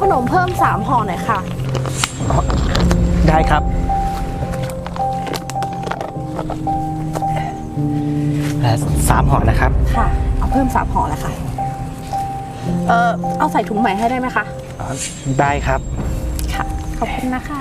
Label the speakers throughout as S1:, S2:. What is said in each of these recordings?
S1: ขนมเพิ่มสามห่อหน่อยค่ะ
S2: ได้ครับเอ่อสามห่อนะครับ
S1: ค่ะ เอาเพิ่มสามห่อเลยค่ะ เออเอาใส่ถุงใหม่ให้ได้ไหมคะ
S2: อ๋อได้ครับ
S1: ค่ะ ขอบคุณนะคะ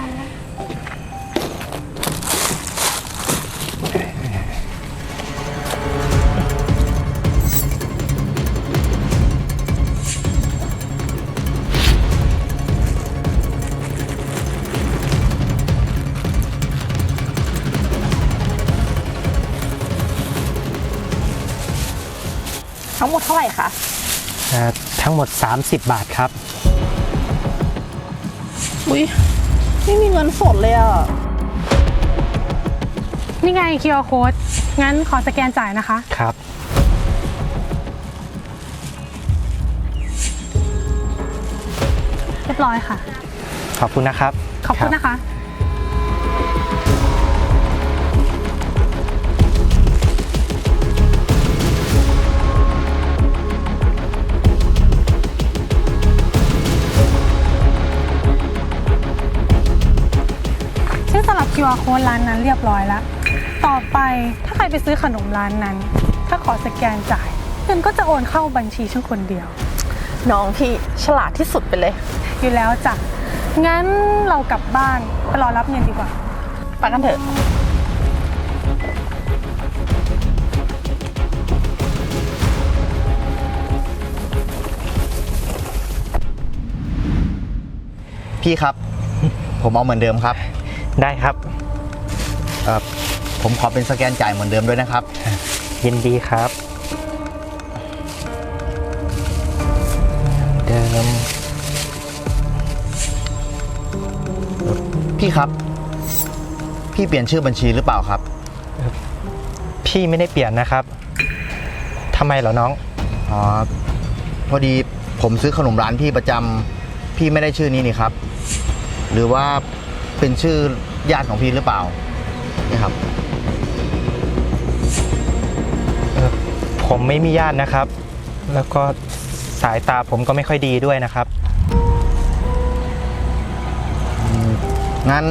S1: ทั้งหมดเท่าไหร่คะ
S2: เอ่อทั้งหมด 30 บาทครับ
S1: อุ้ยไม่มีเงินสดเลยอะ
S3: นี่ไง QR code งั้นขอสแกนจ่ายนะคะ
S2: ครับ
S3: เรียบร้อยค่ะ
S2: ขอบคุณนะครับ
S3: ขอบคุณ
S2: รั
S3: นะคะ นสลับ QR code ร้านนั้นเรียบร้อยแล้ว ต่อไปถ้าใครไปซื้อขนมร้านนั้น ถ้าขอสแกนจ่ายเงินก็จะโอนเข้าบัญชีฉันคนเดียว
S1: น้องพี่ฉลาดที่สุดไปเลย
S3: อยู่แล้วจ้ะ งั้นเรากลับบ้านไปรอรับเงินดีกว่า
S1: ไปกันเถอะ
S4: พี่ครับ ผมเอาเหมือนเดิมครับ
S2: ได้ครับ
S4: เอ่อผมขอเป็นสแกนจ่ายเหมือนเดิมด้วยนะครับ
S2: ยินดีครับ เดิม
S4: พี่ครับ พี่เปลี่ยนชื่อบัญชีหรือเปล่าครับ
S2: พี่ไม่ได้เปลี่ยนนะครับทำไมเหรอน้อง
S4: อ๋อ พอดีผมซื้อขนมร้านพี่ประจำพี่ไม่ได้ชื่อนี้นี่ครับ หรือว่า เป็นชื่อญาติของพี่หรือเปล่านี่ครับ
S2: ผมไม่มีญาตินะครับ แล้วก็สายตาผมก็ไม่ค่อยดีด้วยนะครับ
S4: งั้น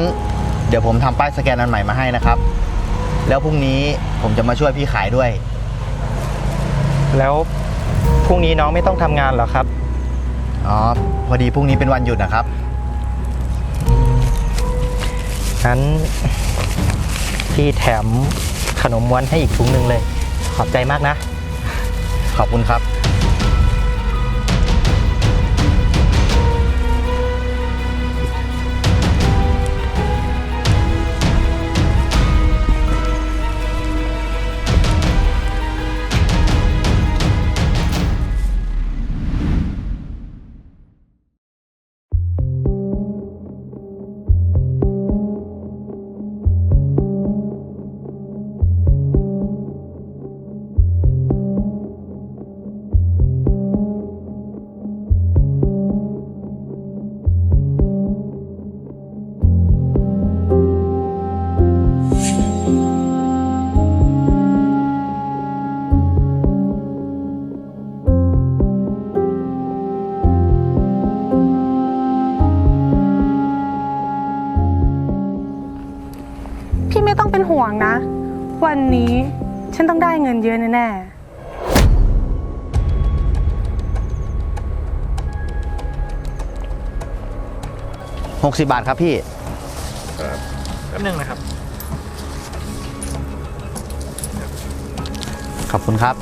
S4: เดี๋ยวผมทำป้ายสแกนอันใหม่มาให้นะครับ แล้วพรุ่งนี้ผมจะมาช่วยพี่ขายด้วย
S2: แล้วพรุ่งนี้น้องไม่ต้องทำงานเหรอครับ
S4: อ๋อ พอดีพรุ่งนี้เป็นวันหยุดนะครับ
S2: นั้นพี่แถมขนมม้วนให้อีกถุงหนึ่งเลย ขอบใจมากนะ
S4: ขอบคุณครับ
S3: ไม่ต้องเป็นห่วงนะ วันนี้ฉันต้องได้เงินเยอะแน่ๆ
S4: 60บาทครับพี่
S2: แป๊บนึงนะครับ
S4: ขอบคุณครับ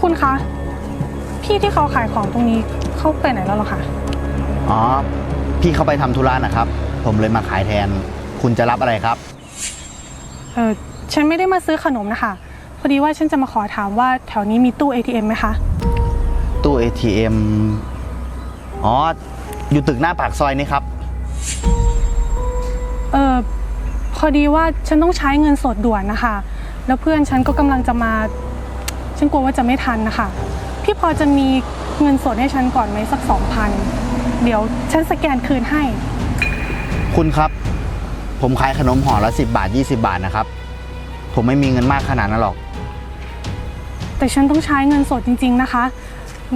S3: คุณคะ พี่ที่เขาขายของตรงนี้เขาไปไหนแล้วเหรอคะ
S4: อ๋อ พี่เข้าไปทำธุระนะครับ ผมเลยมาขายแทน คุณจะรับอะไรครับ
S3: เออฉันไม่ได้มาซื้อขนมนะคะ พอดีว่าฉันจะมาขอถามว่าแถวนี้มีตู้ ATM ไหมคะ
S4: ตู้ ATM อ๋อ อยู่ตึกหน้าปากซอยนี่ครับ
S3: เออพอดีว่าฉันต้องใช้เงินสดด่วนนะคะ แล้วเพื่อนฉันก็กำลังจะมา ฉันกลัวว่าจะไม่ทันนะคะ พี่พอจะมีเงินสดให้ฉันก่อนไหมสักสองพัน เดี๋ยวฉันสแกนคืนให้
S4: คุณครับ ผมขายขนมห่อละ 10 บาท 20 บาทนะครับ ผมไม่มีเงินมากขนาดนั้นหรอก
S3: แต่ฉันต้องใช้เงินสดจริง ๆนะคะ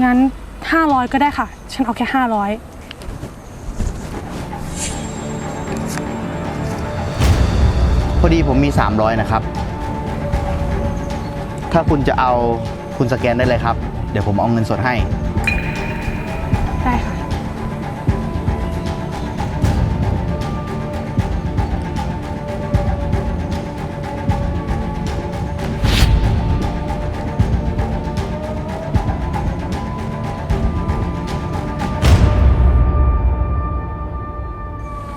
S3: งั้น 500 ก็ได้ค่ะ ฉันเอาแค่ 500
S4: พอดีผมมี 300 นะครับ ถ้าคุณจะเอาคุณสแกนได้เลยครับ เดี๋ยวผมเอาเงินสดให้
S3: ได้ค่ะ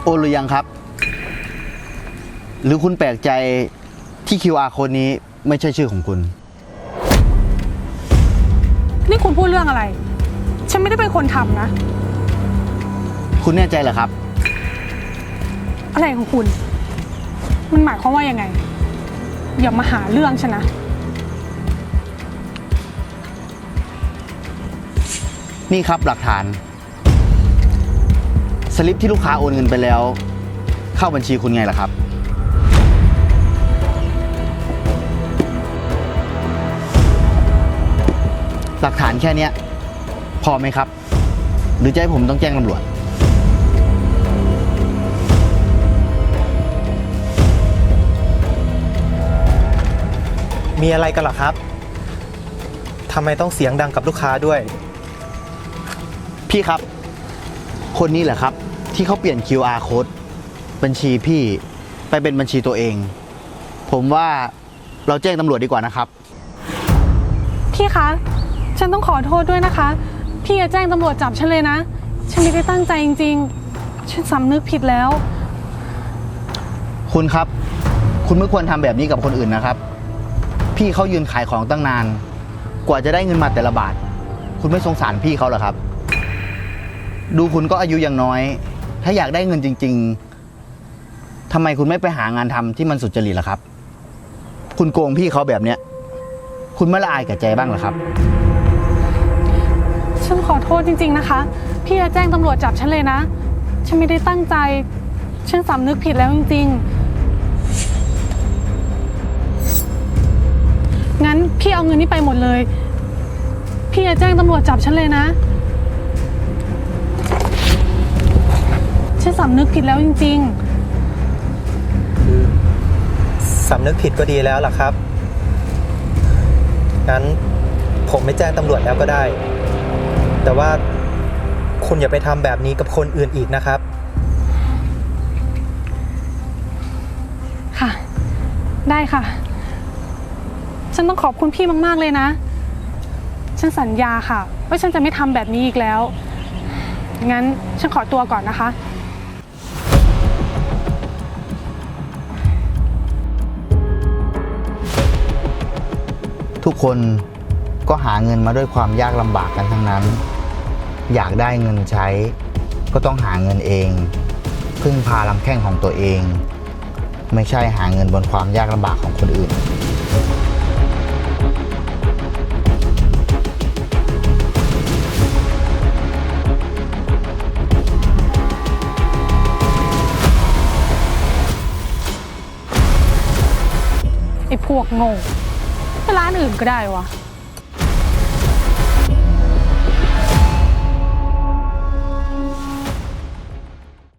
S4: โอนหรือยังครับ หรือคุณแปลกใจที่ QR โค้ดนี้ไม่ใช่ชื่อของคุณ
S3: นี่คุณพูดเรื่องอะไร ฉันไม่ได้เป็นคนทำนะ
S4: คุณแน่ใจเหรอครับ
S3: อะไรของคุณ มันหมายความว่ายังไง อย่ามาหาเรื่องฉันนะ
S4: นี่ครับหลักฐาน สลิปที่ลูกค้าโอนเงินไปแล้ว เข้าบัญชีคุณไงล่ะครับ หลักฐานแค่เนี้ย พอไหมครับ หรือจะให้ผมต้องแจ้งตำรวจ
S2: มีอะไรกันเหรอครับ ทำไมต้องเสียงดังกับลูกค้าด้วย
S4: พี่ครับ คนนี้แหละครับ ที่เขาเปลี่ยน QR code บัญชีพี่ไปเป็นบัญชีตัวเอง ผมว่าเราแจ้งตำรวจดีกว่านะครับ
S3: พี่คะ ฉันต้องขอโทษด้วยนะคะ พี่จะแจ้งตำรวจจับฉันเลยนะ ฉันไม่ได้ตั้งใจจริงๆ ฉันสำนึกผิดแล้ว
S4: คุณครับ คุณไม่ควรทำแบบนี้กับคนอื่นนะครับ พี่เขายืนขายของตั้งนาน กว่าจะได้เงินมาแต่ละบาท คุณไม่สงสารพี่เขาเหรอครับ ดูคุณก็อายุยังน้อย ถ้าอยากได้เงินจริง ๆทำไมคุณไม่ไปหางานทำที่มันสุจริตล่ะครับ คุณโกงพี่เขาแบบเนี้ย คุณไม่ละอายกับใจบ้างเหรอครับ
S3: ฉันขอโทษจริง ๆ นะคะ พี่จะแจ้งตำรวจจับฉันเลยนะ ฉันไม่ได้ตั้งใจ ฉันสำนึกผิดแล้วจริง ๆ งั้นพี่เอาเงินนี้ไปหมดเลย พี่จะแจ้งตำรวจจับฉันเลยนะ ฉันสำนึกผิดแล้วจริงๆ
S2: สำนึกผิดก็ดีแล้วล่ะครับ งั้นผมไม่แจ้งตำรวจแล้วก็ได้ แต่ว่าคุณอย่าไปทำแบบนี้กับคนอื่นอีกนะครับ
S3: ค่ะ ได้ค่ะ ฉันต้องขอบคุณพี่มาก ๆ เลยนะ ฉันสัญญาค่ะ ว่าฉันจะไม่ทำแบบนี้อีกแล้ว งั้นฉันขอตัวก่อนนะคะ
S4: ทุกคนก็หาเงินมาด้วยความยากลำบากกันทั้งนั้น อยากได้เงินใช้ ก็ต้องหาเงินเอง พึ่งพาลำแข้งของตัวเอง ไม่ใช่หาเงินบนความยากลำบากของคนอื่น
S3: ไอ้พวกโง่ ร้านอื่นก็ได้วะ